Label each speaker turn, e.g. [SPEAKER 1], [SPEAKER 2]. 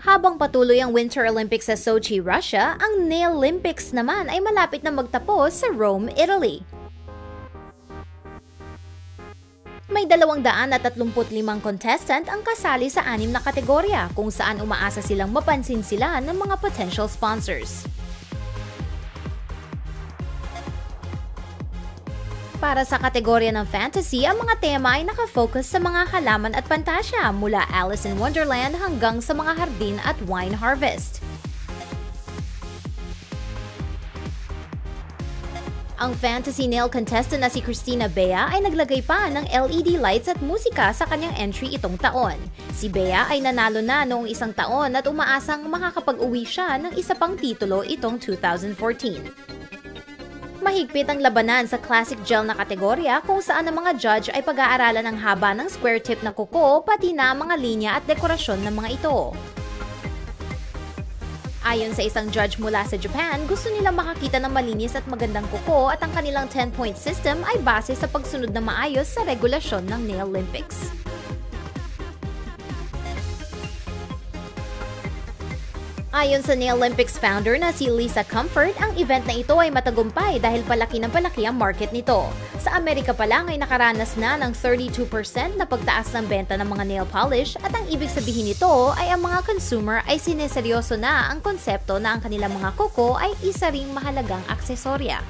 [SPEAKER 1] Habang patuloy ang Winter Olympics sa Sochi, Russia, ang Nail Olympics naman ay malapit na magtapos sa Rome, Italy. May 235 contestant ang kasali sa anim na kategorya kung saan umaasa silang mapansin sila ng mga potential sponsors. Para sa kategorya ng fantasy, ang mga tema ay nakafocus sa mga halaman at pantasya mula Alice in Wonderland hanggang sa mga hardin at wine harvest. Ang fantasy nail contestant na si Christina Bea ay naglagay pa ng LED lights at musika sa kanyang entry itong taon. Si Bea ay nanalo na noong isang taon at umaasang makakapag-uwi siya ng isa pang titulo itong 2014. Mahigpit ang labanan sa classic gel na kategorya kung saan ang mga judge ay pag-aaralan ng haba ng square tip na kuko pati na mga linya at dekorasyon ng mga ito. Ayon sa isang judge mula sa Japan, gusto nilang makakita ng malinis at magandang kuko at ang kanilang 10-point system ay base sa pagsunod na maayos sa regulasyon ng Nail Olympics. Ayon sa Nail Olympics founder na si Lisa Comfort, ang event na ito ay matagumpay dahil palaki ng palaki ang market nito. Sa Amerika pa lang ay nakaranas na ng 32% na pagtaas ng benta ng mga nail polish at ang ibig sabihin nito ay ang mga consumer ay sineseryoso na ang konsepto na ang kanilang mga kuko ay isa ring mahalagang aksesorya.